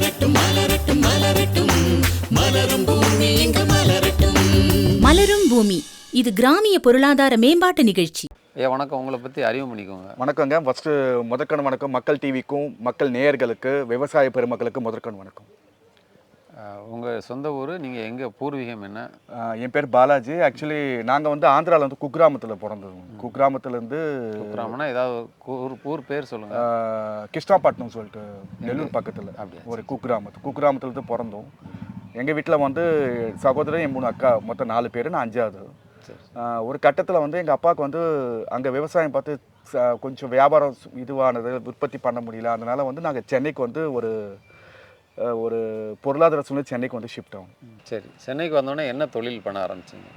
மலரட்டும் மலரட்டும் மலரட்டும். மலரும் பூமி இங்கு மலரட்டும். மலரும் பூமி. இது கிராமிய பொருளாதார மேம்பாட்டு நிகழ்ச்சி. ஐயா வணக்கம். உங்களை பற்றி அறிவு பண்ணிக்கோங்க. வணக்கங்க. ஃபஸ்ட்டு முதற்கண் வணக்கம். மக்கள் டிவிக்கும் மக்கள் நேயர்களுக்கு விவசாய பெருமக்களுக்கு முதற்கண் வணக்கம். உங்கள் சொந்த ஊர் நீங்கள் எங்கே பூர்வீகம் என்ன? என் பேர் பாலாஜி. ஆக்சுவலி நாங்கள் வந்து ஆந்திராவில் வந்து குக்கிராமத்தில் பிறந்தோம் குக்கிராமத்துலேருந்து கிராமம்னா ஏதாவது ஊர் ஊர் பேர் சொல்லுங்கள் கிருஷ்ணாப்பட்டினம் சொல்லிட்டு நெல்லூர் பக்கத்தில் அப்படியா? ஒரு குக்கிராமத்து குக்கிராமத்துலேருந்து பிறந்தோம். எங்கள் வீட்டில் வந்து சகோதரன் என் மூணு அக்கா மொத்தம் நாலு பேர் நான் அஞ்சாவது. ஒரு கட்டத்தில் வந்து எங்கள் அப்பாவுக்கு வந்து அங்கே விவசாயம் பார்த்து ச- கொஞ்சம் வியாபாரம் இதுவானது உற்பத்தி பண்ண முடியல. அதனால் வந்து நாங்கள் சென்னைக்கு வந்து ஒரு ஒரு பொருளாதார சூழ்நிலை சென்னைக்கு வந்து ஷிஃப்ட் ஆகும். சரி சென்னைக்கு வந்தோடனே என்ன தொழில் பண்ண ஆரம்பிச்சிங்க?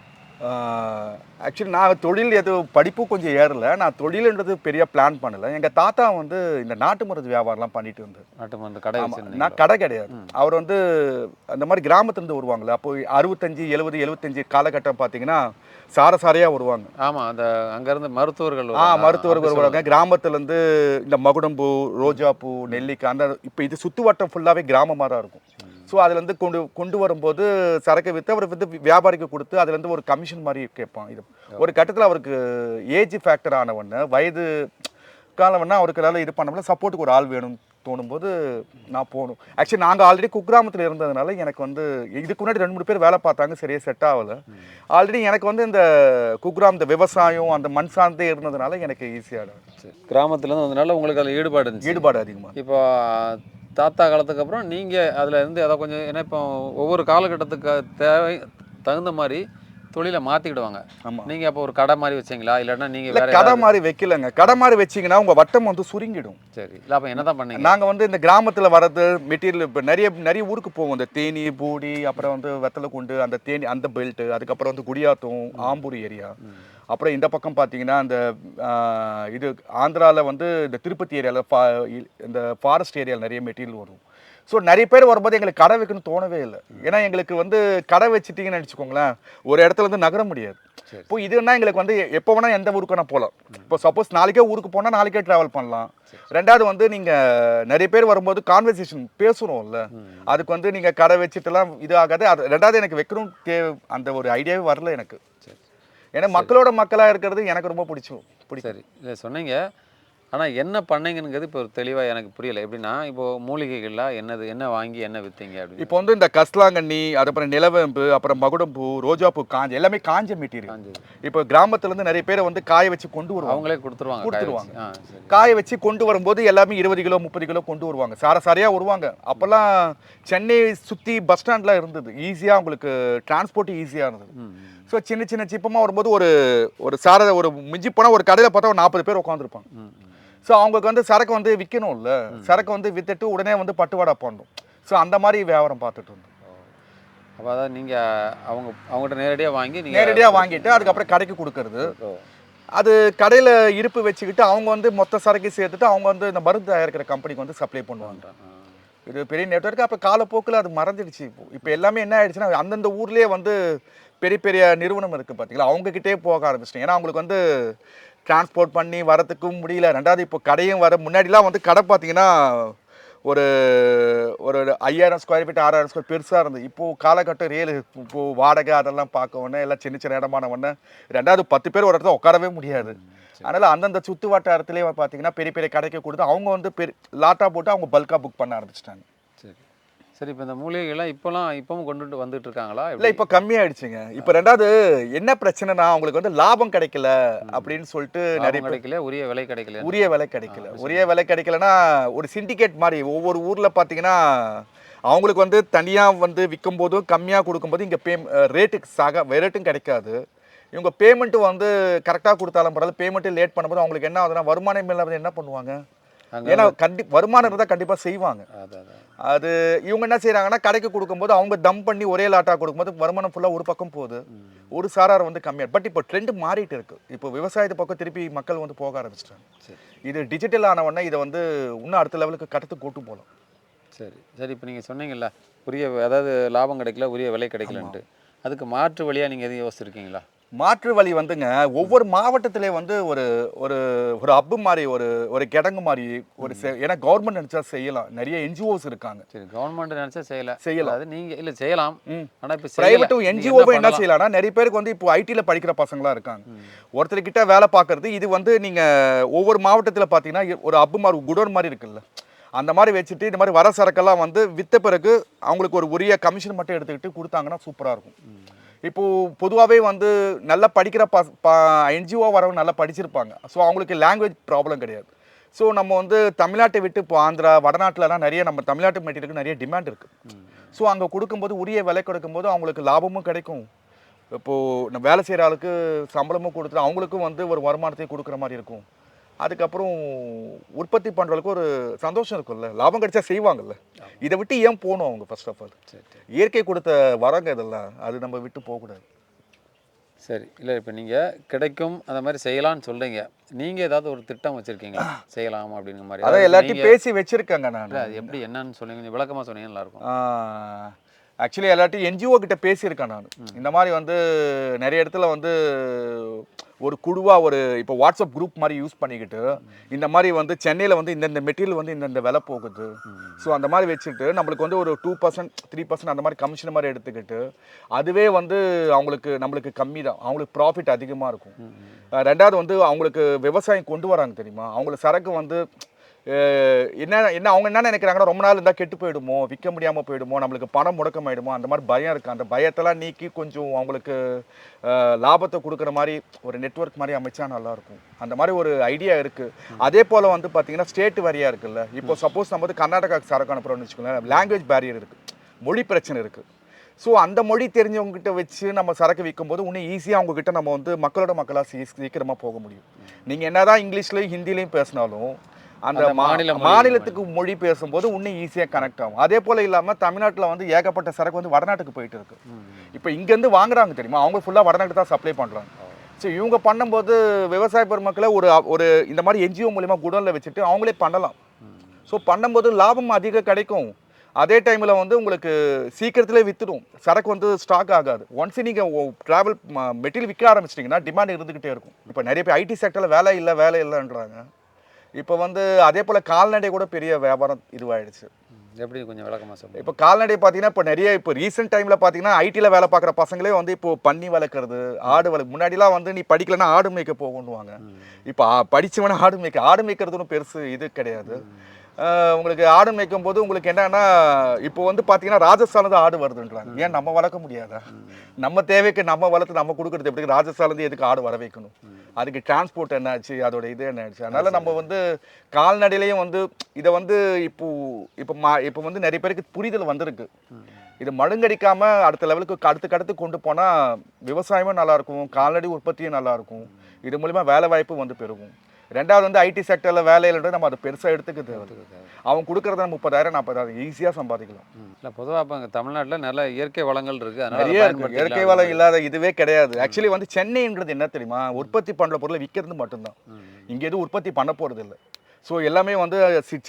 ஆக்சுவலி நான் தொழில் எது படிப்பு கொஞ்சம் ஏறல. நான் தொழில்ன்றது பெரிய பிளான் பண்ணல. எங்கள் தாத்தா வந்து இந்த நாட்டு மருந்து வியாபாரம்லாம் பண்ணிட்டு இருந்தார். நாட்டு மருந்து கடை நான் கடை கிடையாது. அவர் வந்து அந்த மாதிரி கிராமத்துலேருந்து வருவாங்கல்ல அப்போ அறுபத்தஞ்சு எழுபது எழுபத்தஞ்சு காலகட்டம் பார்த்தீங்கன்னா சார சாரையாக வருவாங்க. ஆமாம் அந்த அங்கேருந்து மருத்துவர்கள் ஆ. மருத்துவர்கள் வருவாங்க. கிராமத்துலேருந்து இந்த மகுடம்பூ ரோஜாப்பூ நெல்லிக்காய் அந்த இப்போ இது சுற்று வட்டம் ஃபுல்லாகவே கிராமமாக தான் இருக்கும். ஸோ அதுலேருந்து கொண்டு கொண்டு வரும்போது சரக்கு விற்று அவர் வந்து வியாபாரிக்கு கொடுத்து அதுலேருந்து ஒரு கமிஷன் மாதிரி கேட்பான். இது ஒரு கட்டத்தில் அவருக்கு ஏஜ் ஃபேக்டர் ஆனவொன்னே வயது காலவன்னா அவருக்கு ஏதாவது இது பண்ண சப்போர்ட்டுக்கு ஒரு ஆள் வேணும். தோணும்போது நான் போகணும். ஆக்சுவலி நாங்கள் ஆல்ரெடி குக்கிராமத்தில் இருந்ததுனால எனக்கு வந்து இதுக்கு முன்னாடி ரெண்டு மூணு பேர் வேலை பார்த்தாங்க சரியா செட் ஆகலை. ஆல்ரெடி எனக்கு வந்து இந்த குக்கிராம் இந்த விவசாயம் அந்த மண் சார்ந்தே இருந்ததுனால எனக்கு ஈஸியாக சரி. கிராமத்துலேருந்து வந்தனால உங்களுக்கு அதில் ஈடுபாடு இருந்துச்சு? ஈடுபாடு அதிகமாக இப்போ தாத்தா காலத்துக்கு அப்புறம் நீங்கள் அதில் இருந்து அதை கொஞ்சம் ஏன்னா இப்போ ஒவ்வொரு காலகட்டத்துக்கு தேவை தகுந்த மாதிரி தொழிலை மாற்றிக்கிடுவாங்க நீங்கள் அப்போ ஒரு கடை மாதிரி வச்சீங்களா? இல்லைன்னா நீங்கள் வேற கடை மாதிரி வைக்கலங்க. கடை மாதிரி வச்சிங்கன்னா உங்கள் வட்டம் வந்து சுருங்கிடும். சரி. இல்லை அப்போ என்ன தான் பண்ணீங்க? நாங்கள் வந்து இந்த கிராமத்தில் வர்றது மெட்டீரியல் இப்போ நிறைய நிறைய ஊருக்கு போவோம். இந்த தேனி பூடி அப்புறம் வந்து வெத்தலை குண்டு அந்த தேனி அந்த பெல்ட்டு அதுக்கப்புறம் வந்து குடியாத்தம் ஆம்பூர் ஏரியா. அப்புறம் இந்த பக்கம் பார்த்தீங்கன்னா அந்த இது ஆந்திராவில் வந்து இந்த திருப்பதி ஏரியாவில் ஃபா இந்த ஃபாரஸ்ட் ஏரியாவில் நிறைய மெட்டீரியல் வரும். ஸோ நிறைய பேர் வரும்போது எங்களுக்கு கடை வைக்கணும்னு தோணவே இல்லை. ஏன்னா எங்களுக்கு வந்து கடை வச்சுட்டீங்கன்னு நினச்சிக்கோங்களேன். ஒரு இடத்துல இருந்து நகர முடியாது. இப்போ இதுன்னா எங்களுக்கு வந்து எப்போ வேணால் எந்த ஊருக்கு வேணால் போகலாம். இப்போ சப்போஸ் நாளைக்கே ஊருக்கு போனால் நாளைக்கே ட்ராவல் பண்ணலாம். ரெண்டாவது வந்து நீங்கள் நிறைய பேர் வரும்போது கான்வர்சேஷன் பேசுகிறோம்ல அதுக்கு வந்து நீங்கள் கடை வச்சுட்டுலாம் இது ஆகாது அது ரெண்டாவது எனக்கு வைக்கணும் தே அந்த ஒரு ஐடியாவே வரல எனக்கு. சரி. ஏன்னா மக்களோட மக்களாக இருக்கிறது எனக்கு ரொம்ப பிடிச்சும் சரி. இல்லை சொன்னீங்க. ஆனால் என்ன பண்ணீங்கங்கிறது இப்போ தெளிவாக எனக்கு புரியலை. எப்படின்னா இப்போ மூலிகைகள்லாம் என்னது? என்ன வாங்கி என்ன விற்றீங்க அப்படின்னு. இப்போ வந்து இந்த கஸ்லாங்கண்ணி அதுக்கப்புறம் நிலவேம்பு அப்புறம் மகுடம்பூ ரோஜாப்பூ காஞ்ச எல்லாமே காஞ்ச மெட்டீரியல். இப்போ கிராமத்துலேருந்து நிறைய பேர் வந்து காய வச்சு கொண்டு வருவாங்க. அவங்களே கொடுத்துருவாங்க காய கொடுத்துருவாங்க. காய வச்சு கொண்டு வரும்போது எல்லாமே இருபது கிலோ முப்பது கிலோ கொண்டு வருவாங்க. சார சாரையாக வருவாங்க. அப்போல்லாம் சென்னை சுற்றி பஸ் ஸ்டாண்ட்லாம் இருந்தது. ஈஸியாக உங்களுக்கு டிரான்ஸ்போர்ட் ஈஸியாக இருந்தது. ஸோ சின்ன சின்ன சிப்பமாக வரும்போது ஒரு ஒரு சார ஒரு மிஞ்சி போனால் ஒரு கடையில் பார்த்தா ஒரு நாற்பது பேர் உட்காந்துருப்பாங்க. ஸோ அவங்களுக்கு வந்து சரக்கு வந்து விற்கணும்ல. சரக்கு வந்து வித்துட்டு உடனே வந்து பட்டுவாடா போடணும் ஸோ அந்த மாதிரி வியாபாரம் பார்த்துட்டு இருந்தோம். அப்போ அதாவது நீங்கள் அவங்க அவங்ககிட்ட நேரடியாக வாங்கி நீங்கள் நேரடியாக வாங்கிட்டு அதுக்கப்புறம் கடைக்கு கொடுக்கறது. அது கடையில் இருப்பு வச்சுக்கிட்டு அவங்க வந்து மொத்த சரக்கு சேர்த்துட்டு அவங்க வந்து இந்த மருந்து தயாரிக்கிற கம்பெனிக்கு வந்து சப்ளை பண்ணுவாங்க. இது பெரிய நெட்வொர்க் அப்போ காலப்போக்கில் அது மறந்துடுச்சு. இப்போ இப்போ எல்லாமே என்ன ஆயிடுச்சுன்னா அந்தந்த ஊர்லேயே வந்து பெரிய பெரிய நிறுவனம் இருக்குது பார்த்தீங்களா அவங்கக்கிட்டே போக ஆரம்பிச்சிட்டேன். ஏன்னா அவங்களுக்கு வந்து டிரான்ஸ்போர்ட் பண்ணி வரத்துக்கும் முடியல. ரெண்டாவது இப்போ கடையும் வர முன்னாடிலாம் வந்து கடை பார்த்தீங்கன்னா ஒரு ஒரு ஐயாயிரம் ஸ்கொயர் ஃபீட் ஆறாயிரம் ஸ்கொயர் பெருசாக இருந்தது. இப்போது காலகட்டம் ரியல் இப்போது வாடகை அதெல்லாம் பார்க்க உடனே எல்லாம் சின்ன சின்ன இடமான உடனே ரெண்டாவது பத்து பேர் ஒரு இடத்துல உட்காரவே முடியாது. அதனால் அந்தந்த சுற்று வட்டாரத்திலே பார்த்தீங்கன்னா பெரிய பெரிய கடைக்கு கொடுத்து அவங்க வந்து பெரிய லாட்டாக போட்டு அவங்க பல்காக புக் பண்ண ஆரம்பிச்சிட்டாங்க. சரி இப்போ இந்த மூலிகைகள்லாம் இப்போலாம் இப்பவும் கொண்டுட்டு வந்துட்டு இருக்காங்களா இல்லை இப்போ கம்மியாயிடுச்சுங்க. இப்போ ரெண்டாவது என்ன பிரச்சனைனா அவங்களுக்கு வந்து லாபம் கிடைக்கல அப்படின்னு சொல்லிட்டு நிறைய கிடைக்கல உரிய விலை கிடைக்கல. உரிய விலை கிடைக்கல. உரிய விலை கிடைக்கலனா ஒரு சிண்டிகேட் மாதிரி ஒவ்வொரு ஊரில் பார்த்தீங்கன்னா அவங்களுக்கு வந்து தனியாக வந்து விற்கும் போதும் கம்மியாக கொடுக்கும்போது இங்கே பே ரேட்டுக்கு சக ரேட்டும் கிடைக்காது. இவங்க பேமெண்ட்டும் வந்து கரெக்டாக கொடுத்தாலும் பரவாயில்ல பேமெண்ட்டு லேட் பண்ணும்போது அவங்களுக்கு என்ன ஆகுதுன்னா வருமானம் இல்லாமல் என்ன பண்ணுவாங்க? ஏன்னா கண்டி வருமானம் இருந்தால் கண்டிப்பாக செய்வாங்க. அது இவங்க என்ன செய்கிறாங்கன்னா கடைக்கு கொடுக்கும்போது அவங்க தம் பண்ணி ஒரே லாட்டாக கொடுக்கும்போது வருமானம் ஃபுல்லாக ஒரு பக்கம் போகுது. ஒரு சாரார் வந்து கம்மியாக பட் இப்போ ட்ரெண்ட் மாறிட்டு இருக்கு. இப்போ விவசாயத்து பக்கம் திருப்பி மக்கள் வந்து போக ஆரம்பிச்சிட்டாங்க. இது டிஜிட்டல் ஆன உடனே இதை வந்து இன்னும் அடுத்த லெவலுக்கு கடத்து கூட்டு போகலாம். சரி சரி. இப்போ நீங்கள் சொன்னீங்கல்ல உரிய அதாவது லாபம் கிடைக்கல உரிய விலை கிடைக்கலன்ட்டு. அதுக்கு மாற்று வழியாக நீங்கள் எதுவும் யோசிச்சிருக்கீங்களா? மாற்று வழி வந்துங்க. ஒவ்வொரு மாவட்டத்திலே வந்து ஒரு ஒரு ஒரு ஹப்பு மாதிரி ஒரு ஒரு கிடங்கு மாதிரி ஒரு ஏன்னா கவர்மெண்ட் நினைச்சா செய்யலாம். நிறைய என்ஜிஓஸ் இருக்காங்க. சரி கவர்மெண்ட் நினைச்சா செய்யல. செய்யலாம். அது நீங்க இல்ல செய்யலாம். ஆனா இப்ப பிரைவேட்டும் என்ஜிஓவும் என்ன? செய்யலாம்னா நிறைய பேருக்கு வந்து இப்போ ஐடியில் படிக்கிற பசங்களா இருக்காங்க. ஒருத்தர்கிட்ட வேலை பார்க்கறது இது வந்து நீங்க ஒவ்வொரு மாவட்டத்தில் பார்த்தீங்கன்னா ஒரு ஹப்பு மாதிரி குடோன் மாதிரி இருக்குல்ல. அந்த மாதிரி வச்சுட்டு இந்த மாதிரி வர சரக்கெல்லாம் வந்து வித்த பிறகு அவங்களுக்கு ஒரு உரிய கமிஷன் மட்டும் எடுத்துக்கிட்டு கொடுத்தாங்கன்னா சூப்பராக இருக்கும். இப்போ பொதுவாகவே வந்து நல்லா படிக்கிற ப என்ஜிஓ வரவங்க நல்லா படிச்சிருப்பாங்க. ஸோ அவங்களுக்கு லாங்குவேஜ் ப்ராப்ளம் கிடையாது. ஸோ நம்ம வந்து தமிழ்நாட்டை விட்டு இப்போ ஆந்திரா வடநாட்டிலலாம் நிறைய நம்ம தமிழ்நாட்டு மெட்டீரியலுக்கு நிறைய டிமாண்ட் இருக்குது ஸோ அங்கே கொடுக்கும்போது உரிய விலை கொடுக்கும்போது அவங்களுக்கு லாபமும் கிடைக்கும். இப்போது நம்ம வேலை செய்கிற ஆளுக்கு சம்பளமும் கொடுத்துட்டு அவங்களுக்கும் வந்து ஒரு வருமானத்தையும் கொடுக்குற மாதிரி இருக்கும். அதுக்கப்புறம் உற்பத்தி பண்ணுறவங்களுக்கு ஒரு சந்தோஷம் இருக்கும்ல. லாபம் கிடைச்சா செய்வாங்கல்ல. இதை விட்டு ஏன் போகணும் அவங்க ஃபர்ஸ்ட் ஆஃப் ஆல். இயற்கை கொடுத்த வரங்க இதெல்லாம் அது நம்ம விட்டு போகக்கூடாது. சரி இல்ல இப்ப நீங்க கிடைக்கும் அந்த மாதிரி செய்யலாம்னு சொல்றீங்க. நீங்க ஏதாவது ஒரு திட்டம் வச்சிருக்கீங்களா? செய்யலாம் அப்படிங்கிற மாதிரி. அதான் எல்லாத்தையும் பேசி வச்சிருக்கேங்க நான். அது எப்படி என்னன்னு சொன்னீங்க கொஞ்சம் விளக்கமா சொன்னீங்க நல்லா இருக்கும் ஆக்சுவலி எல்லாத்தையும் என்ஜிஓ கிட்ட பேசியிருக்கேன் நான். இந்த மாதிரி வந்து நிறைய இடத்துல வந்து ஒரு குழுவாக ஒரு இப்போ வாட்ஸ்அப் குரூப் மாதிரி யூஸ் பண்ணிக்கிட்டு இந்த மாதிரி வந்து சென்னையில் வந்து இந்தந்த மெட்டீரியல் வந்து இந்தந்த விலை போகுது. ஸோ அந்த மாதிரி வச்சுட்டு நம்மளுக்கு வந்து ஒரு டூ பர்சன்ட் த்ரீ பர்சன்ட் அந்த மாதிரி கமிஷன் மாதிரி எடுத்துக்கிட்டு அதுவே வந்து அவங்களுக்கு நம்மளுக்கு கம்மி தான். அவங்களுக்கு ப்ராஃபிட் அதிகமாக இருக்கும். ரெண்டாவது வந்து அவங்களுக்கு விவசாயம் கொண்டு வராங்க தெரியுமா? அவங்களுக்கு சரக்கு வந்து என்ன என்ன அவங்க என்ன நினைக்கிறாங்கன்னா ரொம்ப நாள் இருந்தால் கெட்டு போயிடுமோ விற்க முடியாமல் போயிடுமோ நம்மளுக்கு பணம் முடக்கமாயிடுமோ அந்த மாதிரி பயம் இருக்குது அந்த பயத்தெல்லாம் நீக்கி கொஞ்சம் அவங்களுக்கு லாபத்தை கொடுக்குற மாதிரி ஒரு நெட்வொர்க் மாதிரி அமைச்சா நல்லாயிருக்கும். அந்த மாதிரி ஒரு ஐடியா இருக்குது அதே போல் வந்து பார்த்தீங்கன்னா ஸ்டேட் வரியாக இருக்குல்ல. இப்போ சப்போஸ் நம்ம வந்து கர்நாடகாவுக்கு சரக்கு அனுப்புகிறோம்னு வச்சுக்கோங்களேன் லாங்குவேஜ் பேரியர் இருக்குது மொழி பிரச்சனை இருக்குது ஸோ அந்த மொழி தெரிஞ்சவங்க கிட்ட வச்சு நம்ம சரக்கு விற்கும்போது இன்னும் ஈஸியாக அவங்க கிட்ட நம்ம வந்து மக்களோட மக்களாக சீ சீக்கிரமாக போக முடியும். நீங்கள் என்னதான் இங்கிலீஷ்லையும் ஹிந்திலையும் பேசினாலும் அந்த மாநில மாநிலத்துக்கு மொழி பேசும்போது இன்னும் ஈஸியாக கனெக்ட் ஆகும். அதே போல் இல்லாமல் தமிழ்நாட்டில் வந்து ஏகப்பட்ட சரக்கு வந்து வடநாட்டுக்கு போயிட்டு இருக்கு. இப்போ இங்கேருந்து வாங்குறாங்க தெரியுமா? அவங்க ஃபுல்லாக வடநாட்டுக்கு தான் சப்ளை பண்ணுறாங்க ஸோ இவங்க பண்ணும்போது விவசாய பெருமக்களை ஒரு ஒரு இந்த மாதிரி என்ஜிஓ மூலிமா குடோனில் வச்சுட்டு அவங்களே பண்ணலாம். ஸோ பண்ணும்போது லாபம் அதிகம் கிடைக்கும். அதே டைமில் வந்து உங்களுக்கு சீக்கிரத்திலே வித்துடும். சரக்கு வந்து ஸ்டாக் ஆகாது. ஒன்ஸ் நீங்கள் ட்ராவல் மெட்டீரியல் விற்க ஆரம்பிச்சிட்டிங்கன்னா டிமாண்ட் இருந்துக்கிட்டே இருக்கும். இப்போ நிறைய பேர் ஐடி செக்டரில் வேலை இல்லை வேலை இல்லைன்றாங்க. இப்போ வந்து அதே போல் கால்நடை கூட பெரிய வியாபாரம் இதுவாயிடுச்சு. ம். எப்படி கொஞ்சம் விளக்கமா சொல்லுங்க? இப்போ கால்நடை பார்த்தீங்கன்னா இப்போ நிறைய இப்போ ரீசெண்ட் டைமில் பார்த்தீங்கன்னா ஐடியில் வேலை பார்க்குற பசங்களே வந்து இப்போ பன்னி வளர்க்குறது ஆடு வளர்க்கு முன்னாடிலாம் வந்து நீ படிக்கலைன்னா ஆடு மேய்க்க போகணுவாங்க இப்போ படிச்சவன ஆடு மேய்க்க ஆடு மேய்க்கிறது ஒன்றும் பெருசு இது கிடையாது. உங்களுக்கு ஆடு மேய்க்கும் போது உங்களுக்கு என்னன்னா இப்போ வந்து பார்த்தீங்கன்னா ராஜஸ்தான்ல தான் ஆடு வருதுன்றாங்க. ஏன் நம்ம வளர்க்க முடியாதா? நம்ம தேவைக்கு நம்ம வளர்த்து நம்ம கொடுக்குறது எப்படி? ராஜஸ்தான்லேருந்து எதுக்கு ஆடு வர வைக்கணும்? அதுக்கு டிரான்ஸ்போர்ட் என்னாச்சு அதோட இது என்னாச்சு அதனால நம்ம வந்து கால்நடையிலையும் வந்து இதை வந்து இப்போ இப்போ மா இப்போ வந்து நிறைய பேருக்கு புரிதல் வந்திருக்கு. இது மழுங்கடிக்காம அடுத்த லெவலுக்கு அடுத்து அடுத்து கொண்டு போனா விவசாயமும் நல்லா இருக்கும் கால்நடை உற்பத்தியும் நல்லா இருக்கும். இது மூலிமா வேலை வாய்ப்பு வந்து பெருகும். ரெண்டாவது வந்து ஐடி செக்டர்ல வேலையில நம்ம அதை பெருசா எடுத்துக்க தேவை அவன் கொடுக்கறத முப்பதாயிரம் நாற்பதாயிரம் ஈஸியா சம்பாதிக்கலாம். இல்ல பொதுவா இப்போ தமிழ்நாட்டுல நல்ல இயற்கை வளங்கள் இருக்கு. அதனால அதை நிறைய இயற்கை வளம் இல்லாத இதுவே கிடையாது. ஆக்சுவலி வந்து சென்னைன்றது என்ன தெரியுமா? உற்பத்தி பண்ற பொருளை விற்கிறது மட்டும்தான். இங்க எதுவும் உற்பத்தி பண்ண போறது இல்லை ஸோ எல்லாமே வந்து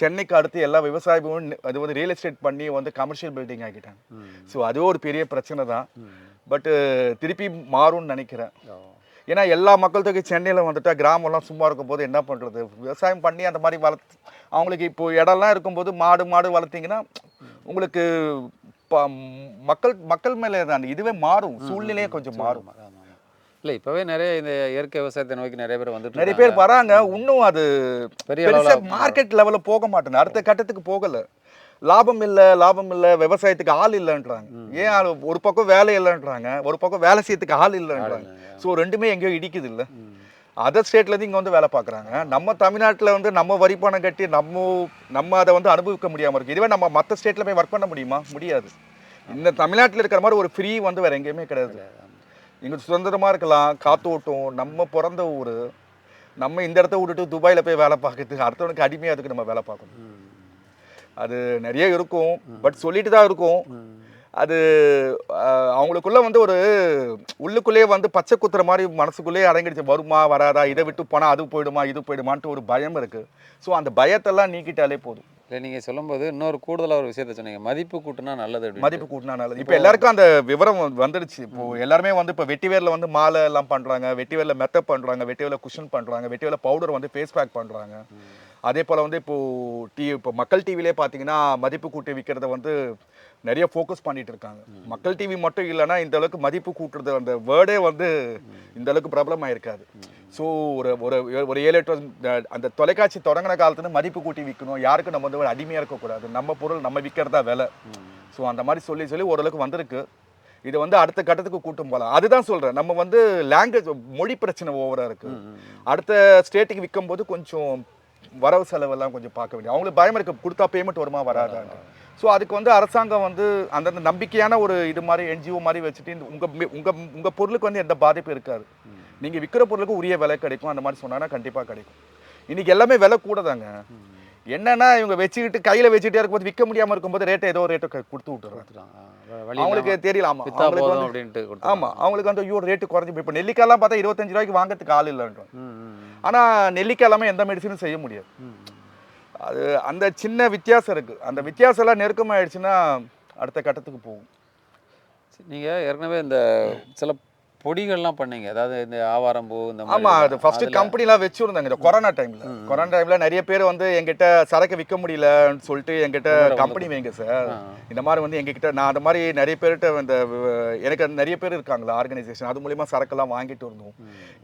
சென்னைக்கு அடுத்து எல்லா விவசாயமும் அது வந்து ரியல் எஸ்டேட் பண்ணி வந்து கமர்ஷியல் பில்டிங் ஆக்கிட்டாங்க. ஸோ அதுவும் ஒரு பெரிய பிரச்சனை தான். பட்டு திருப்பி மாறும்னு நினைக்கிறேன். ஏன்னா எல்லா மக்கள் தொகை சென்னையில் வந்துட்டா கிராமம்லாம் சும்மா இருக்கும்போது என்ன பண்ணுறது விவசாயம் பண்ணி அந்த மாதிரி வளர்த்து அவங்களுக்கு இப்போ இடம்லாம் இருக்கும்போது மாடு மாடு வளர்த்தீங்கன்னா உங்களுக்கு மக்கள் மக்கள் மேலே தான் இதுவே மாறும். சூழ்நிலையே கொஞ்சம் மாறும். இல்ல இப்பவே நிறைய இந்த இயற்கை விவசாயத்தை நோக்கி நிறைய பேர் வந்துட்டு நிறைய. பேர் வராங்க. இன்னும் அது பெரிய மார்க்கெட் லெவலில் போக மாட்டேன் அடுத்த கட்டத்துக்கு போகல. லாபம் இல்ல லாபம் இல்ல விவசாயத்துக்கு ஆள் இல்லைன்றாங்க. ஏன் ஆள்? ஒரு பக்கம் வேலை இல்லைன்றாங்க ஒரு பக்கம் வேலை செய்யறதுக்கு ஆள் இல்லைன்றாங்க. ஸோ ரெண்டுமே எங்கேயோ இடிக்குது இல்ல. அதர் ஸ்டேட்லேருந்து இங்கே வந்து வேலை பார்க்குறாங்க. நம்ம தமிழ்நாட்டில் வந்து நம்ம வரி பணம் கட்டி நம்ம நம்ம அதை வந்து அனுபவிக்க முடியாமல் இருக்கு. இதுவே நம்ம மற்ற ஸ்டேட்டில் போய் ஒர்க் பண்ண முடியுமா? முடியாது. இந்த தமிழ்நாட்டில் இருக்கிற மாதிரி ஒரு ஃப்ரீ வந்து வேற எங்கேயுமே கிடையாது. இங்கே சுதந்திரமாக இருக்கலாம் காத்து ஓட்டும் நம்ம பிறந்த ஊர் நம்ம இந்த இடத்த விட்டுட்டு துபாயில் போய் வேலை பார்க்கறதுக்கு அடுத்தவனுக்கு அடிமையாக அதுக்கு நம்ம வேலை பார்க்கணும். அது நிறைய இருக்கும். பட் சொல்லிட்டு தான் இருக்கும். அது அவங்களுக்குள்ள வந்து ஒரு உள்ளுக்குள்ளேயே வந்து பச்சை குத்துற மாதிரி மனசுக்குள்ளேயே அடங்கிடுச்சு வருமா வராதா இதை விட்டு போனால் அது போயிடுமா இது போயிடுமான்ட்டு ஒரு பயம் இருக்கு. ஸோ அந்த பயத்தெல்லாம் நீக்கிட்டாலே போதும். இல்லை நீங்கள் சொல்லும்போது இன்னொரு கூடுதலாக ஒரு விஷயத்த சொன்னீங்க. மதிப்பு கூட்டுனா நல்லது மதிப்பு கூட்டினா நல்லது. இப்போ எல்லாருக்கும் அந்த விவரம் வந்து- வந்துடுச்சு. இப்போ எல்லாருமே வந்து இப்போ வெட்டிவேர்ல வந்து மாலை எல்லாம் பண்றாங்க. வெட்டிவேர்ல மெத்தப் பண்றாங்க. வெட்டிவேர்ல குஷன் பண்றாங்க. வெட்டிவேர்ல பவுடர் வந்து ஃபேஸ் பேக் பண்றாங்க. அதே போல வந்து இப்போ டி இப்போ மக்கள் டிவிலே பார்த்தீங்கன்னா மதிப்பு கூட்டி விற்கிறத வந்து நிறைய ஃபோக்கஸ் பண்ணிட்டு இருக்காங்க. மக்கள் டிவி மட்டும் இல்லைன்னா இந்த அளவுக்கு மதிப்பு கூட்டுறது அந்த வேர்டே வந்து இந்த அளவுக்கு பிரபலமாக இருக்காது ஸோ ஒரு ஒரு ஒரு ஏழு எட்டு அந்த தொலைக்காட்சி தொடங்கின காலத்துல மதிப்பு கூட்டி விற்கணும் யாருக்கும் நம்ம வந்து ஒரு அடிமையாக இருக்கக்கூடாது நம்ம பொருள் நம்ம விற்கிறதா விலை. ஸோ அந்த மாதிரி சொல்லி சொல்லி ஓரளவுக்கு வந்திருக்கு. இது வந்து அடுத்த கட்டத்துக்கு கூட்டும் போகலாம் அதுதான் சொல்கிறேன் நம்ம வந்து லாங்குவேஜ் மொழி பிரச்சனை ஓவராக இருக்கு. அடுத்த ஸ்டேட்டுக்கு விற்கும் போது கொஞ்சம் வரவு செலவெல்லாம் கொஞ்சம் பார்க்க வேண்டிய அவங்களுக்கு பயம் இருக்கு கொடுத்தா பேமெண்ட் வருமா வராதான்னு ஸோ அதுக்கு வந்து அரசாங்கம் வந்து அந்தந்த நம்பிக்கையான ஒரு இது மாதிரி என்ஜிஓ மாதிரி வச்சுட்டு இந்த உங்கள் உங்கள் உங்கள் பொருளுக்கு வந்து எந்த பாதிப்பும் இருக்காது. நீங்கள் விற்கிற பொருளுக்கு உரிய விலை கிடைக்கும் அந்த மாதிரி சொன்னால் கண்டிப்பாக கிடைக்கும். இன்றைக்கி எல்லாமே விலை கூட தாங்க. என்னன்னா இவங்க வச்சுக்கிட்டு கையில வச்சுட்டே இருக்கும்போது விற்க முடியாம இருக்கும்போது ரேட்டை ஏதோ ரேட்டை கொடுத்து வழி அவங்களுக்கு தெரியல. அப்படின்ட்டு. ஆமா அவங்களுக்கு வந்து ஐயோ ரேட்டு குறைஞ்சி இப்போ நெல்லிக்காய்லாம் பார்த்தா இருபத்தஞ்சு ரூபாய்க்கு வாங்குறதுக்கு ஆள் இல்லைன்றோம். ஆனா நெல்லிக்காய் எல்லாமே எந்த மெடிசனும் செய்ய முடியாது. அது அந்த சின்ன வித்தியாசம் இருக்கு. அந்த வித்தியாசம் எல்லாம் நெருக்கமாயிடுச்சுன்னா அடுத்த கட்டத்துக்கு போகும். சரி, நீங்க ஏற்கனவே இந்த சில பொடிகள்லாம் பண்ணீங்க. அதாவது இந்த ஆவாரம்பூ இந்த மாதிரி ஆமா அது. ஃபர்ஸ்ட் கம்பெனிலாம் வச்சிருந்தாங்க இந்த கொரோனா டைம்ல கொரோனா டைம்ல நிறைய பேர் வந்து எங்கிட்ட சரக்கு விற்க முடியலன்னு சொல்லிட்டு எங்கிட்ட கம்பெனி வைங்க சார். இந்த மாதிரி வந்து எங்ககிட்ட நான் அந்த மாதிரி நிறைய பேர்கிட்ட இந்த எனக்கு நிறைய பேர் இருக்காங்களா ஆர்கனைசேஷன் அது மூலியமா சரக்கெல்லாம் வாங்கிட்டு இருந்தோம்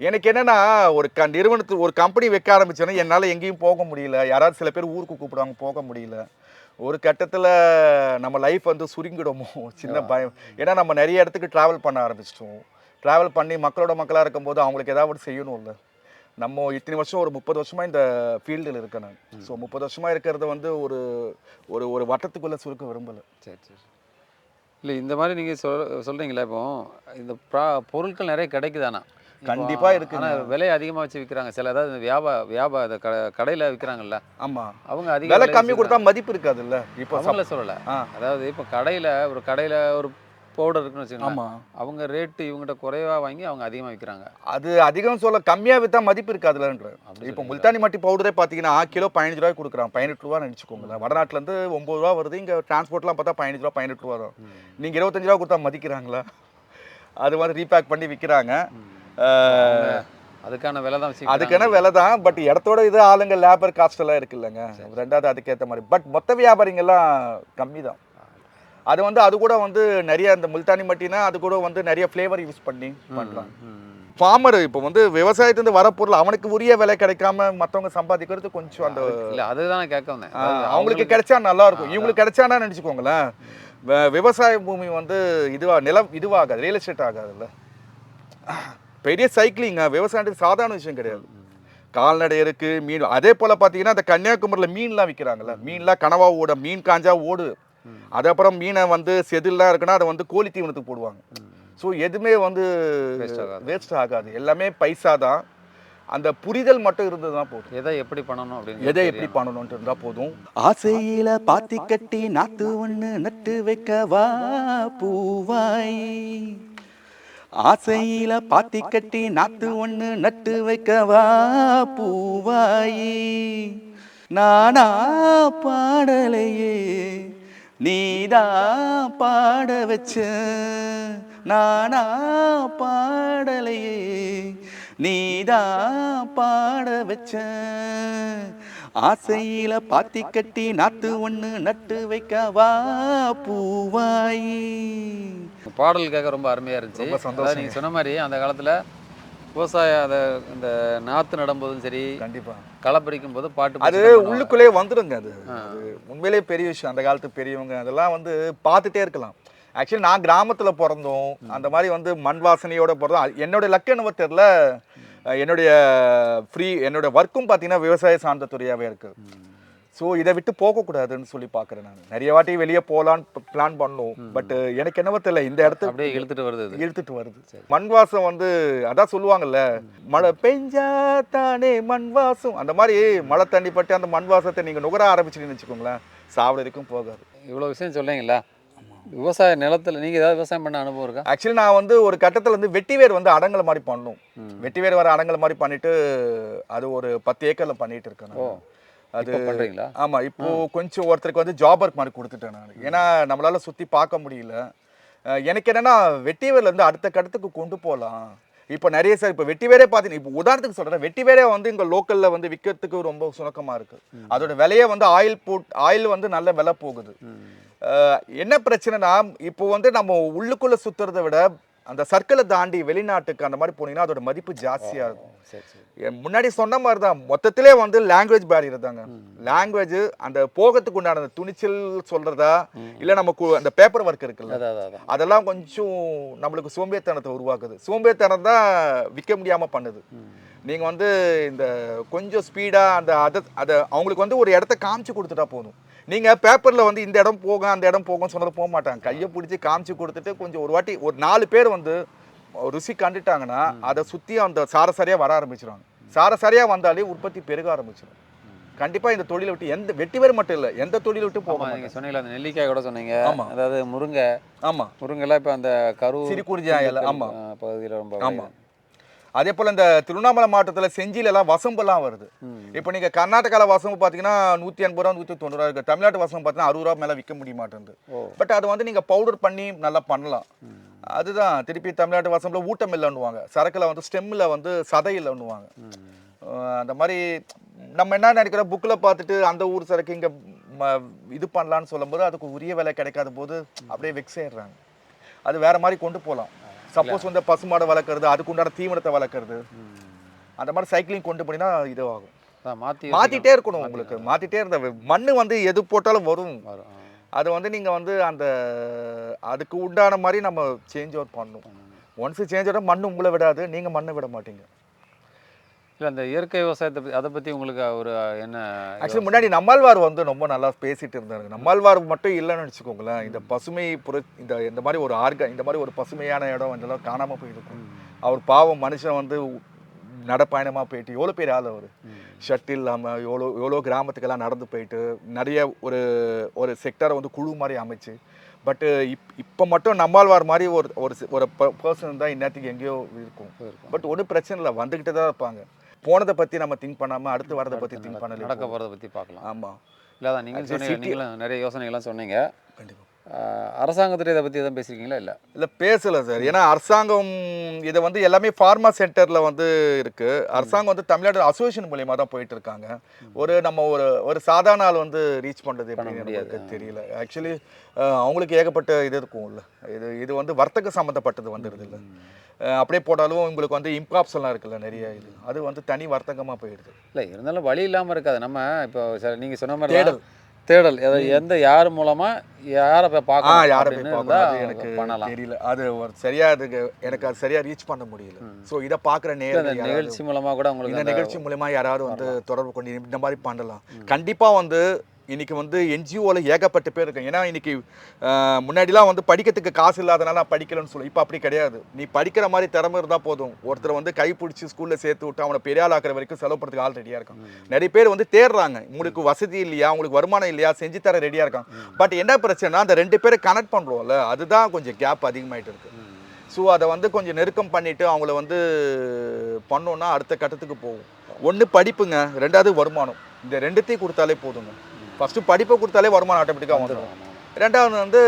எனக்கு என்னன்னா ஒரு க நிறுவனத்து ஒரு கம்பெனி வைக்க ஆரம்பிச்சோன்னா என்னால் எங்கேயும் போக முடியல. யாராவது சில பேர் ஊருக்கு கூப்பிடுவாங்க போக முடியல. ஒரு கட்டத்தில் நம்ம லைஃப் வந்து சுருங்கிடுமோ? சின்ன பயம். ஏன்னா நம்ம நிறைய இடத்துக்கு ட்ராவல் பண்ண ஆரம்பிச்சிட்டோம். ட்ராவல் பண்ணி மக்களோட மக்களாக இருக்கும்போது அவங்களுக்கு ஏதாவது செய்யணும்ல. நம்ம இத்தனை வருஷம் ஒரு முப்பது வருஷமா இந்த ஃபீல்டில் இருக்கேன் நான். ஸோ முப்பது வருஷமா இருக்கிறத வந்து ஒரு ஒரு ஒரு வட்டத்துக்குள்ளே சுருக்க விரும்பலை. சரி சரி இல்லை இந்த மாதிரி நீங்கள் சொல் சொல்கிறீங்களா இப்போ இந்த ப்ரா பொருட்கள் நிறைய கிடைக்குதாண்ணா இப்போ, கண்டிப்பா இருக்குங்க. ஆனா விலை அதிகமாக வச்சு விற்கிறாங்க சில அதாவது வியாபா வியாபா இந்த கடையில் விற்கிறாங்கல்ல ஆமாம் அவங்க அதிக விலை கம்மி கொடுத்தா மதிப்பு இருக்காதுல்ல. இப்போ அவங்கள சொல்லலை. அதாவது இப்போ கடையில் ஒரு கடையில் ஒரு பவுடர் இருக்குன்னு வச்சுக்கோங்க ஆமாம் அவங்க ரேட்டு இவங்ககிட்ட குறைவா வாங்கி அவங்க அதிகமாக விற்கிறாங்க அது அதிகம் சொல்ல கம்மியாக விற்றா மதிப்பு இருக்காதுலன்ற அப்படி இப்போ முல்தானி மட்டி பவுடரே பார்த்தீங்கன்னா கிலோ பதினஞ்சு ரூபாய் கொடுக்குறான். பதினெட்டு ரூபா நினச்சிக்கோங்களேன். வடநாட்டிலேருந்து ஒம்பது ரூபா வருது. இங்கே டிரான்ஸ்போர்ட்லாம் பார்த்தா பதினஞ்சு ரூபா பதினெட்டு ரூபா தான் நீங்கள் இருபத்தஞ்சு ரூபா கொடுத்தா மதிக்கிறாங்களா? அது வந்து ரீபேக் பண்ணி விற்கிறாங்க அதுக்கான விலை தான் அதுக்கான விலை தான். பட் இடத்தோட இது ஆளுங்க லேபர் காஸ்ட் எல்லாம் இருக்குல்லங்க ரெண்டாவது அதுக்கேற்ற மாதிரி. பட் மொத்த வியாபாரிங்கெல்லாம் கம்மி தான். அது வந்து அது கூட வந்து நிறைய இந்த முல்தானி மட்டினா அது கூட வந்து நிறைய ஃப்ளேவர் யூஸ் பண்ணி பண்ணுறாங்க ஃபார்மர் இப்போ வந்து விவசாயத்துலேருந்து வர பொருள் அவனுக்கு உரிய விலை கிடைக்காம மற்றவங்க சம்பாதிக்கிறது கொஞ்சம் அந்த இல்லை அதுதான் கேட்க வந்தேன் அவங்களுக்கு கிடைச்சா நல்லா இருக்கும் இவங்களுக்கு கிடைச்சானா நினச்சிக்கோங்களேன். விவசாய பூமி வந்து இதுவா நிலம் இதுவாகாது ரியல் எஸ்டேட் ஆகாதுல்ல. பெரிய சைக்கிளிங்க விவசாயத்துக்கு சாதாரண விஷயம் கிடையாது. கால்நடை இருக்கு மீன் அதே போல பார்த்தீங்கன்னா அந்த கன்னியாகுமரியில் மீன்லாம் விற்கிறாங்கல்ல மீன்லாம் கனவா ஓட மீன் காஞ்சா ஓடு அது அப்புறம் மீனை வந்து செதில்லாம் இருக்குன்னா அதை வந்து கோழி தீவனத்துக்கு போடுவாங்க. ஸோ எதுவுமே வந்து. வேஸ்ட் ஆகாது. எல்லாமே பைசா தான். அந்த புரிதல் மட்டும் இருந்ததுதான் போதும். எதை எப்படி பண்ணணும் அப்படின்னு எதை எப்படி பண்ணணும்னு இருந்தா போதும். ஆசையில பாத்தி கட்டி நாத்து ஒண்ணு நட்டு வைக்கவா பூவாய். ஆசையில பாத்தி கட்டி நாத்து ஒண்ணு நட்டு வைக்கவா பூவாயி. நானா பாடலையே நீதான் பாட வச்ச நானா பாடலையே. நீதான் பாட வச்ச ஆசையில பாத்தி கட்டி நாத்து ஒண்ணு நட்டு வைக்கவா பூவாயி. பாடல் கேட்க ரொம்ப அருமையா இருந்துச்சு. ரொம்ப சந்தோஷம். அதாவது நீங்க சொன்ன மாதிரி அந்த காலத்துல விவசாயம் அதை இந்த நாத்து நடும்போதும் சரி கண்டிப்பா. களை பறிக்கும் போது பாட்டு அது. உள்ளுக்குள்ளே வந்துருங்க அது. உண்மையிலேயே பெரிய விஷயம். அந்த காலத்து பெரியவங்க அதெல்லாம் வந்து பார்த்துட்டே இருக்கலாம். ஆக்சுவலி நான் கிராமத்துல பிறந்தோம் அந்த மாதிரி வந்து மண் வாசனையோட பிறந்தோம் அது என்னோட லக்கு என்னவோ தெரில என்னுடைய ஃப்ரீ என்னோட ஒர்க்கும் பார்த்தீங்கன்னா விவசாய சார்ந்த துறையாகவே இருக்கு. ஸோ இதை விட்டு போகக்கூடாதுன்னு சொல்லி பார்க்குறேன் நான். நிறைய வாட்டி வெளியே போகலான்னு பிளான் பண்ணோம். பட் எனக்கு என்னவோ தெரியல இந்த இடத்துக்கு அப்படியே இழுத்துட்டு வருது. இழுத்துட்டு வருது. மண் வாசம் வந்து அதான் சொல்லுவாங்கல்ல மழை பெஞ்சா தானே மண் வாசம் அந்த மாதிரி மழை தண்ணி பட்டு அந்த மண் வாசத்தை நீங்க நுகர ஆரம்பிச்சிட்டீங்கன்னு வச்சுக்கோங்களேன் சாவல் வரைக்கும் போகாது. இவ்வளவு விஷயம் சொல்றீங்களா? விவசாய நிலத்துல நீங்க ஏதாவது விவசாயம் பண்ண அனுபவம் இருக்கா? ஆக்சுவலி நான் வந்து ஒரு கட்டத்துல வந்து வெட்டிவேர் வந்து அடங்கல் மாதிரி பண்ணோம் வெட்டிவேர் வர அடங்கல் மாதிரி பண்ணிட்டு அது ஒரு பத்து ஏக்கர்ல பண்ணிட்டு இருக்கேன். அது இப்போ பண்றீங்களா? ஆமா இப்போ கொஞ்சம் ஒருத்தருக்கு வந்து ஜாப் ஒர்க் மாதிரி கொடுத்துட்டேன் நான். ஏன்னா நம்மளால சுத்தி பார்க்க முடியல. எனக்கு என்னன்னா வெட்டிவேர்ல இருந்து அடுத்த கடத்துக்கு கொண்டு போகலாம் இப்போ நிறைய சார் இப்போ வெட்டிவேரே பார்த்தீங்கன்னா இப்போ உதாரணத்துக்கு சொல்றேன் வெட்டிவேரே வந்து இங்க லோக்கல்ல வந்து விற்கிறதுக்கு ரொம்ப சுணக்கமா இருக்கு. அதோட விலையே வந்து ஆயில் போட் ஆயில் வந்து நல்ல விலை போகுது. என்ன பிரச்சனைனா இப்போ வந்து நம்ம உள்ளுக்குள்ள சுத்துறதை விட அந்த சர்க்கிளை தாண்டி வெளிநாட்டுக்கு அந்த மாதிரி போனீங்கன்னா அதோட மதிப்பு ஜாஸ்தியா இருக்கும். முன்னாடி சொன்ன மாதிரி தான் மொத்தத்திலே வந்து லாங்குவேஜ் பேரியர் தாங்க. லாங்குவேஜ் அந்த போகத்துக்கு உண்டான அந்த துணிச்சல் சொல்றதா இல்ல நமக்கு அந்த பேப்பர் ஒர்க் இருக்குல்ல. அதெல்லாம் கொஞ்சம் நம்மளுக்கு சோம்பேறித்தனத்தை உருவாக்குது. சோம்பேறித்தனம் தான் விற்க முடியாம பண்ணுது. நீங்க வந்து இந்த கொஞ்சம் ஸ்பீடா அந்த அதை அதை அவங்களுக்கு வந்து ஒரு இடத்த காமிச்சு கொடுத்துட்டா போதும். நீங்க பேப்பர்ல வந்து இந்த இடம் போக அந்த இடம் போகும் சொன்னது போக மாட்டாங்க. கையை பிடிச்சி காமிச்சு கொடுத்துட்டு கொஞ்சம் ஒரு வாட்டி ஒரு நாலு பேர் வந்து ருசி கண்டுட்டாங்கன்னா அதை சுத்தி அந்த சாரசாரியா வர ஆரம்பிச்சிருவாங்க. சாரசாரியா வந்தாலே உற்பத்தி பெருக ஆரம்பிச்சிடும் கண்டிப்பா இந்த தொழிலை விட்டு எந்த வெட்டி பேர் மட்டும் இல்ல எந்த தொழிலை விட்டு போக ஆமா மாட்டாங்க. நீங்க சொன்னீங்களா அந்த நெல்லிக்காய் கூட சொன்னீங்க. ஆமா. அதாவது முருங்கை. ஆமா. முருங்கைலாம் இப்போ அந்த கரு சிறுகுறிஞ்சி ஆயில், ஆமா. பகுதியில் ரொம்ப ஆமா. அதே போல இந்த திருவண்ணாமலை மாவட்டத்துல செஞ்சில எல்லாம் வசம்பெல்லாம் வருது. இப்போ நீங்க கர்நாடகால வசம்பு பாத்தீங்கன்னா நூத்தி எண்பது ரூபா நூத்தி தொண்ணூறு ரூபா இருக்கு. தமிழ்நாட்டு வசம்பு பார்த்தீங்கன்னா அறுபது ரூபா மேல விற்க முடிய மாட்டேங்குது பட் அது வந்து நீங்க பவுடர் பண்ணி நல்லா பண்ணலாம். அதுதான். திருப்பி தமிழ்நாட்டு வசம்புல ஊட்டம் இல்லைன்னுவாங்க சரக்குல வந்து ஸ்டெம்மில் வந்து சதை இல்லைன்னுவாங்க அந்த மாதிரி நம்ம என்ன நினைக்கிறோம்? புக்கில் பார்த்துட்டு அந்த ஊர் சரக்கு இங்கே இது பண்ணலான்னு சொல்லும்போது அதுக்கு உரிய விலை கிடைக்காத போது அப்படியே வெக்ஸ் ஆயிடுறாங்க. அது வேற மாதிரி கொண்டு போகலாம் சப்போஸ் வந்து பசுமாடை வளர்க்குறது அதுக்கு உண்டான தீவனத்தை வளர்க்குறது. அந்த மாதிரி சைக்கிளிங் கொண்டு போனீங்கன்னா இதுவாகும். மாற்றி மாத்திட்டே இருக்கணும் உங்களுக்கு. மாத்திட்டே இருந்த மண்ணு வந்து எது போட்டாலும் வரும். அது வந்து நீங்கள் வந்து அந்த அதுக்கு உண்டான மாதிரி நம்ம சேஞ்ச் அவுட் பண்ணணும். ஒன்ஸ் சேஞ்ச் அவுட் மண்ணு உங்களை விடாது நீங்கள் மண்ணை விட மாட்டீங்க. இல்ல அந்த இயற்கை விவசாயத்தை பத்தி அதை பத்தி உங்களுக்கு ஒரு என்ன ஆக்சுவலி முன்னாடி நம்மாழ்வார் வந்து ரொம்ப நல்லா பேசிட்டு இருந்தாங்க நம்மாழ்வார் மட்டும் இல்லைன்னு வச்சுக்கோங்களேன். இந்த பசுமை புர இந்த இந்த மாதிரி ஒரு ஆர்க இந்த மாதிரி ஒரு பசுமையான இடம் இதெல்லாம் காணாமல் போயிருக்கும். அவர் பாவம் மனுஷன் வந்து நடப்பயணமாக போயிட்டு எவ்வளோ பேர் ஆள் அவர்? ஷர்ட் இல்லாமல் எவ்வளோ எவ்வளோ கிராமத்துக்கெல்லாம் நடந்து போயிட்டு நிறைய ஒரு ஒரு செக்டரை வந்து குழு மாதிரி அமைச்சு. பட்டு இப் இப்போ மட்டும் நம்மாழ்வார் மாதிரி ஒரு ஒரு பர்சன் தான் இந்நேரத்துக்கு எங்கேயோ இருக்கும். இருக்கும். பட் ஒன்றும் பிரச்சனை இல்லை வந்துக்கிட்டு தான் இருப்பாங்க. போனதை பற்றி நம்ம திங்க் பண்ணாமல் அடுத்து வரதை பற்றி திங்க் நடக்க பண்ணல போறதை பத்தி பார்க்கலாம். ஆமாம் இல்ல Actually சொன்னீங்க நீங்களும் நிறைய யோசனைகள்லாம் சொன்னீங்க. கண்டிப்பாக ஆஹ் அரசாங்கத்துல இதை பத்தி எதுவும் பேசிருக்கீங்களா? இல்ல. இல்லை பேசலை சார் ஏன்னா அரசாங்கம் இதை வந்து எல்லாமே ஃபார்மா சென்டரில் வந்து இருக்கு. அரசாங்கம் வந்து தமிழ்நாடு அசோசியேஷன் மூலியமாக தான் போயிட்டு இருக்காங்க. ஒரு நம்ம ஒரு ஒரு சாதாரண ஆள் வந்து ரீச் பண்ணுறது. நமக்கு தெரியல. ஆக்சுவலி அவங்களுக்கு ஏகப்பட்ட இது இருக்கும்ல. இது இது வந்து வர்த்தக சம்மந்தப்பட்டது வந்துடுது இல்லை. அப்படியே போட்டாலும் உங்களுக்கு வந்து இம்பாப்ஸ் எல்லாம் இருக்குல்ல நிறைய இது. அது வந்து தனி வர்த்தகமாக போயிடுது. இல்ல இருந்தாலும் வழி இல்லாம இருக்காது. நம்ம இப்போ ச- நீங்க சொன்ன மாதிரி தேடல். தேடல். எந்த யார் மூலமா யாரை போய் ஆ பார்க்கணும் யாரை போய் இருந்தா எனக்கு பண்ணலாம். தெரியல. அது ஒரு சரியா அதுக்கு எனக்கு அது சரியா ரீச் பண்ண முடியல. ஸோ இதை பார்க்குற நேரம் நிகழ்ச்சி மூலமா கூட உங்களுக்கு இந்த நிகழ்ச்சி மூலமா யாராவது வந்து தொடர்பு கொண்டு இந்த மாதிரி பண்ணலாம். கண்டிப்பா வந்து இன்னைக்கு வந்து என்ஜிஓல ஏகப்பட்ட பேர் இருக்கு ஏன்னா இன்னைக்கு ஆஹ், முன்னாடிலாம் வந்து படிக்கிறதுக்கு காசு இல்லாதனால நான் படிக்கலன்னு சொல்லி. இப்போ அப்படி கிடையாது. நீ படிக்கிற மாதிரி திறமை இருந்தா போதும். ஒருத்தர் வந்து கை பிடிச்சி ஸ்கூல்ல சேர்த்து விட்டு அவனை பெரிய ஆள் ஆக்குற வரைக்கும் செலவு பண்ணுறதுக்கு ஆள் ரெடியா இருக்கான். நிறைய பேர் வந்து தேடுறாங்க. உங்களுக்கு வசதி இல்லையா? உங்களுக்கு வருமானம் இல்லையா? செஞ்சு தர ரெடியா இருக்காங்க பட் என்ன பிரச்சனைனா அந்த ரெண்டு பேரை கனெக்ட் பண்றோம்ல அதுதான் கொஞ்சம் கேப் அதிகமாயிட்டு இருக்கு. ஸோ அதை வந்து கொஞ்சம் நெருக்கம் பண்ணிட்டு அவங்கள வந்து பண்ணோன்னா அடுத்த கட்டத்துக்கு போகும். ஒன்று படிப்புங்க ரெண்டாவது வருமானம். இந்த ரெண்டுத்தையும் கொடுத்தாலே போதுங்க. ஃபஸ்ட்டு படிப்பை கொடுத்தாலே வருமானம் ஆட்டோமேட்டிக்காக வந்துடும் ரெண்டாவது வந்து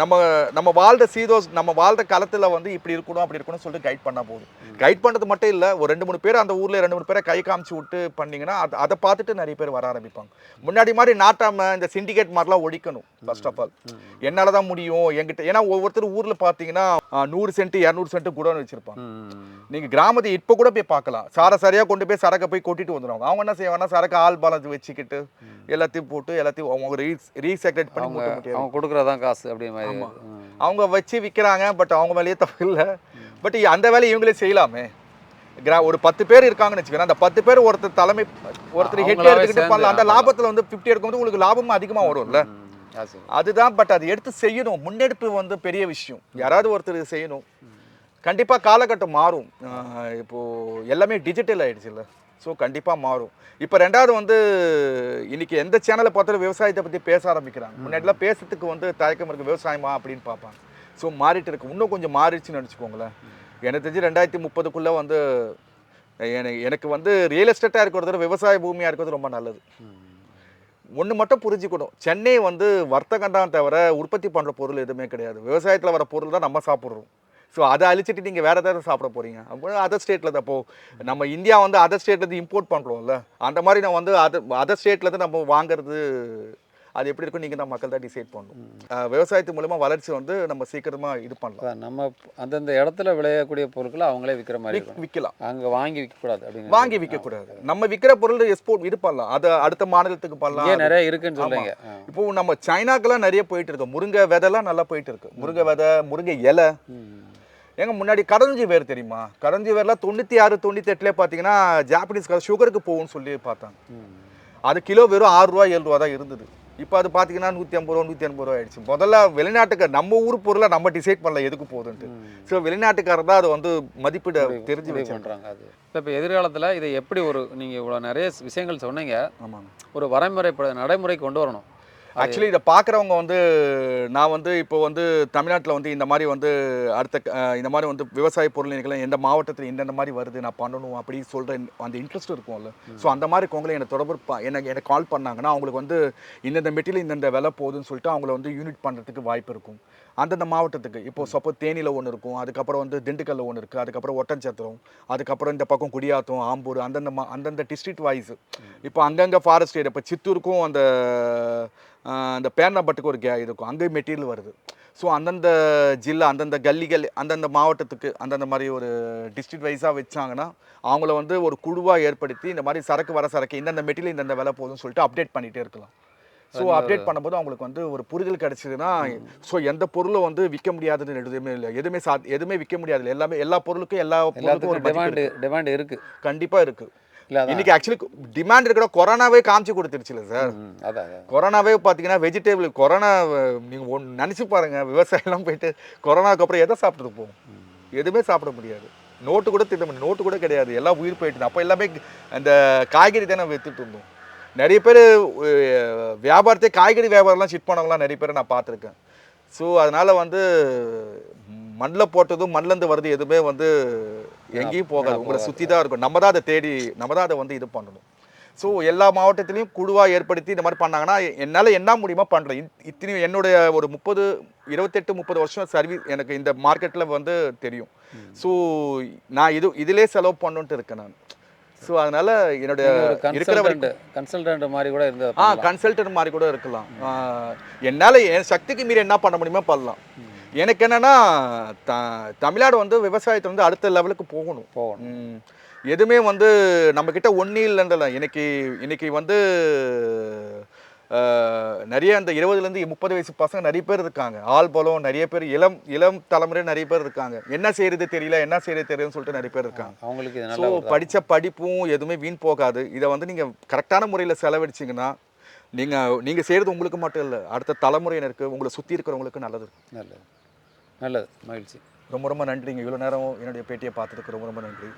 நம்ம நம்ம வாழ்ற சீதோஸ் நம்ம வாழ்ற காலத்தில் வந்து இப்படி இருக்கணும் அப்படி இருக்கணும்னு சொல்லிட்டு கைட் பண்ணால் போதும். கைட் பண்ணுறது மட்டும் இல்லை ஒரு ரெண்டு மூணு பேர் அந்த ஊரில் ரெண்டு மூணு பேரை கை காமிச்சு விட்டு பண்ணீங்கன்னா அது அதை பார்த்துட்டு நிறைய பேர் வர ஆரம்பிப்பாங்க. முன்னாடி மாதிரி நாட்டாம இந்த சிண்டிகேட் மாதிரிலாம் ஒழிக்கணும் ஃபர்ஸ்ட் ஆஃப் ஆல் என்னால் தான் முடியும் என்கிட்ட ஏன்னா ஒவ்வொருத்தர் ஊரில் பார்த்தீங்கன்னா நூறு சென்ட் இரநூறு சென்ட் குடோன் வச்சுருப்பாங்க. ம். நீங்க கிராமத்தை இப்போ கூட போய் பார்க்கலாம். சார சரியா கொண்டு போய் சரக்கை போய் கொட்டிட்டு வந்துடுவாங்க அவங்க என்ன செய்வாங்கன்னா சரக்கு ஆள் பாலத்து வச்சுக்கிட்டு எல்லாத்தையும் போட்டு எல்லாத்தையும் அவங்க ரீஸ் ரீசெக்ரேட் பண்ணி மூட்டையா அவங்க கொடுக்குறதான் காசு அப்படி மாதிரி. அவங்க வச்சு விற்கிறாங்க பட் அவங்க மேலேயே தப்பு இல்லை. பட் அந்த வேலையை இவங்களே செய்யலாமே. கிரா ஒரு பத்து பேர் இருக்காங்கன்னு வச்சுக்கோங்க அந்த பத்து பேர் ஒருத்தர் தலைமை ஒருத்தர் ஹெட் எடுத்துக்கிட்டு பண்ணலாம். அந்த. லாபத்தில் வந்து ஃபிஃப்டி எடுக்கும்போது உங்களுக்கு லாபமும் அதிகமாக வரும்ல. அதுதான் பட் அது எடுத்து செய்யணும். முன்னெடுப்பு வந்து பெரிய விஷயம். யாராவது ஒருத்தர் செய்யணும். கண்டிப்பாக காலகட்டம் மாறும். ஆஹ் இப்போ எல்லாமே டிஜிட்டல் ஆயிடுச்சுல்ல. ஸோ கண்டிப்பாக மாறும். இப்போ ரெண்டாவது வந்து இன்னைக்கு எந்த சேனலை பார்த்தாலும் விவசாயத்தை பற்றி பேச ஆரம்பிக்கிறாங்க. முன்னாடிலாம் பேசுறதுக்கு வந்து தயக்கம் இருக்கு விவசாயமா அப்படின்னு பார்ப்பாங்க. ஸோ மாறிட்டு இருக்கு. இன்னும் கொஞ்சம் மாறிடுச்சுன்னு நினச்சிக்கோங்களேன். எனக்கு தெரிஞ்சு ரெண்டாயிரத்தி முப்பதுக்குள்ளே வந்து எனக்கு வந்து ரியல் எஸ்டேட்டாக இருக்கிறத விவசாய பூமியாக இருக்கிறது ரொம்ப நல்லது. ஒன்று மட்டும் புரிஞ்சுக்கணும். சென்னை வந்து வர்த்தகம் தான் தவிர உற்பத்தி பண்ணுற பொருள் எதுவுமே கிடையாது. விவசாயத்தில் வர பொருள் தான் நம்ம சாப்பிட்றோம். ஸோ அதை அழிச்சிட்டு நீங்கள் வேறு ஏதாவது சாப்பிட போகிறீங்க அப்போ அதர் ஸ்டேட்டில் தான். இப்போ நம்ம இந்தியா வந்து அதர் ஸ்டேட்லேருந்து இம்போர்ட் பண்ணுறோம்ல அந்த மாதிரி நான் வந்து அதர் அதர் ஸ்டேட்லேருந்து நம்ம வாங்குறது அது எப்படி இருக்கும் நீங்கள் தான் மக்கள் தான் டிசைட் பண்ணணும். விவசாயத்து மூலமாக வளர்ச்சி வந்து நம்ம சீக்கிரமாக இது பண்ணலாம். நம்ம அந்தந்த இடத்துல விளையக்கூடிய பொருட்களை அவங்களே விற்கிற மாதிரி விற்கலாம் அங்கே வாங்கி விற்கக்கூடாது அப்படிங்கிற வாங்கி விற்கக்கூடாது நம்ம விற்கிற பொருள் எக்ஸ்போர்ட் இது பண்ணலாம். அதை அடுத்த மாநிலத்துக்கு பண்ணலாம். நிறைய இருக்குன்னு சொல்றீங்க. ஆ. இப்போ நம்ம சைனாக்கெல்லாம் நிறைய போயிட்டு இருக்கு. முருங்கை விதைலாம் நல்லா போயிட்டு இருக்கு. முருங்கை விதை முருங்கை இலை. ஏங்க முன்னாடி கடஞ்சி வேர் தெரியுமா? கடஞ்சி வேர்லாம் தொண்ணூற்றி ஆறு தொண்ணூற்றி எட்டுல பார்த்தீங்கன்னா ஜாப்பனீஸ் சுகருக்கு போகும்னு சொல்லி பார்த்தாங்க. அது கிலோ வெறும் ஆறு ரூபா ஏழு ரூபா தான் இருந்தது. இப்போ அது பார்த்தீங்கன்னா நூற்றி ஐம்பது ரூபா நூற்றி எண்பது ரூபா ஆயிடுச்சு. முதல்ல வெளிநாட்டுக்கு நம்ம ஊர் பொருளை நம்ம டிசைட் பண்ணல எதுக்கு போகுதுன்ட்டு. ஸோ வெளிநாட்டுக்காரர் தான் அது வந்து மதிப்பிட தெரிஞ்சு முடிவு வச்சு பண்றாங்க அது. இப்போ எதிர்காலத்தில் இதை எப்படி ஒரு நீங்கள் இவ்வளோ நிறைய விஷயங்கள் சொன்னீங்க. ஆமாங்க. ஒரு வரைமுறை நடைமுறை கொண்டு வரணும். ஆக்சுவலி இதை பார்க்குறவங்க வந்து நான் வந்து இப்போ வந்து தமிழ்நாட்டில் வந்து இந்த மாதிரி வந்து அடுத்த இந்த மாதிரி வந்து விவசாய பொருள் நினைக்கலாம் எந்த மாவட்டத்தில் இந்தந்த மாதிரி வருது நான் பண்ணணும் அப்படின்னு சொல்கிற அந்த இன்ட்ரெஸ்ட் இருக்கும்ல. ஸோ அந்த மாதிரி இருக்கவங்களே என்னை தொடர்பு ப- எனக்கு எனக்கு கால் பண்ணாங்கன்னா அவங்களுக்கு வந்து இந்தந்த மெட்டீரியல் இந்தந்த விலை போகுதுன்னு சொல்லிட்டு அவங்கள வந்து யூனிட் பண்ணுறதுக்கு வாய்ப்பு இருக்கும். அந்தந்த மாவட்டத்துக்கு. இப்போ சப்போஸ் தேனியில் ஒன்று இருக்கும். அதுக்கப்புறம் வந்து திண்டுக்கல்ல ஒன்று இருக்குது அதுக்கப்புறம் ஒட்டன்சத்திரம். அதுக்கப்புறம் இந்த பக்கம் குடியாத்தம் ஆம்பூர் அந்தந்த மா அந்தந்த டிஸ்ட்ரிக்ட் வைஸ் இப்போ அங்கங்கே ஃபாரஸ்ட் ஏரியா இப்போ சித்தூருக்கும் அந்த அந்த பேர்னாபட்டுக்கு ஒரு கே இருக்கும். அங்கே மெட்டீரியல் வருது. ஸோ அந்தந்த ஜில்லா அந்தந்த கல்லிகள் அந்தந்த மாவட்டத்துக்கு அந்தந்த மாதிரி ஒரு டிஸ்ட்ரிக்ட் வைஸாக வச்சாங்கன்னா அவங்கள வந்து ஒரு குழுவாக ஏற்படுத்தி இந்த மாதிரி சரக்கு வர சரக்கு இந்தந்த மெட்டீரியல் இந்தந்த விலை போதும்னு சொல்லிட்டு அப்டேட் பண்ணிகிட்டே இருக்கலாம். ஸோ அப்டேட் பண்ணும்போது அவங்களுக்கு வந்து ஒரு புரிதல் கிடைச்சதுன்னா ஸோ எந்த பொருளும் வந்து விற்க முடியாதுன்னு எதுவுமே இல்லை. எதுவுமே சா எதுவுமே விற்க முடியாது எல்லாமே எல்லா பொருளுக்கும் எல்லா பொருளுக்கும் ஒரு டிமாண்டு. டிமாண்ட் இருக்கு. கண்டிப்பா இருக்கு. இன்னைக்கு ஆக்சுவலி டிமாண்ட் இருக்கிற கொரோனாவே காமிச்சு கொடுத்துருச்சுல சார். கொரோனாவே பார்த்தீங்கன்னா வெஜிடபிள் கொரோனா நீங்கள் ஒன்று நினச்சி பாருங்க விவசாயம்லாம் போயிட்டு கொரோனாக்கு அப்புறம் எதை சாப்பிட்டு போகும் எதுவுமே சாப்பிட முடியாது. நோட்டு கூட திட்ட முடியாது நோட்டு கூட கிடையாது. எல்லாம் உயிர் போயிட்டு அப்போ எல்லாமே அந்த காய்கறி தானே வித்துட்டு இருந்தோம். நிறைய பேர் வியாபாரத்தை காய்கறி வியாபாரம்லாம் ஷிட் பண்ணவங்களாம் நிறைய பேரை நான் பார்த்துருக்கேன். ஸோ அதனால வந்து மண்ணில் போட்டதும் மண்ணிலேருந்து வருது எதுவுமே வந்து எங்கேயும் போகாது. உங்களை சுற்றி தான் இருக்கும். நம்ம தான் அதை தேடி நம்ம தான் அதை வந்து இது பண்ணணும். ஸோ எல்லா மாவட்டத்திலையும் குழுவாக ஏற்படுத்தி இந்த மாதிரி பண்ணாங்கன்னா என்னால் என்ன முடியுமோ பண்ணுறேன் இத்தனையும் என்னுடைய ஒரு முப்பது இருபத்தெட்டு முப்பது வருஷம் சர்வீஸ் எனக்கு இந்த மார்க்கெட்டில் வந்து தெரியும். ஸோ நான் இது இதிலே செலவு பண்ணுன்ட்டு இருக்கேன் நான். ஸோ அதனால என்னுடைய இருக்கிற கன்சல்டன்ட் மாதிரி கூட இருந்தது ஆ கன்சல்டன்ட் மாதிரி கூட இருக்கலாம். என்னால என் சக்திக்கு மீறி என்ன பண்ண முடியுமோ பண்ணலாம். எனக்கு என்னன்னா த தமிழ்நாடு வந்து விவசாயத்தை வந்து அடுத்த லெவலுக்கு போகணும். போகணும். எதுவுமே வந்து நம்ம கிட்ட ஒன்றே இல்லைன்றல. இன்னைக்கு இன்னைக்கு வந்து நிறைய அந்த இருபதுலேருந்து முப்பது வயசு பசங்க நிறைய பேர் இருக்காங்க. ஆள் பலம் நிறைய பேர் இளம் இளம் தலைமுறை நிறைய பேர் இருக்காங்க. என்ன செய்யறது தெரியல என்ன செய்யறது தெரியலன்னு சொல்லிட்டு நிறைய பேர் இருக்காங்க. அவங்களுக்கு ஸோ படித்த படிப்பும் எதுவுமே வீண் போகாது. இதை வந்து நீங்கள் கரெக்டான முறையில் செலவழிச்சிங்கன்னா நீங்கள் நீங்கள் செய்கிறது உங்களுக்கு மட்டும் இல்லை அடுத்த தலைமுறையினருக்கு உங்களை சுற்றி இருக்கிறவங்களுக்கு நல்லது. நல்லது. நல்லது. மகிழ்ச்சி. ரொம்ப ரொம்ப நன்றிங்க. இவ்வளோ நேரம் என்னுடைய பேட்டியை பார்த்ததுக்கு ரொம்ப ரொம்ப நன்றி.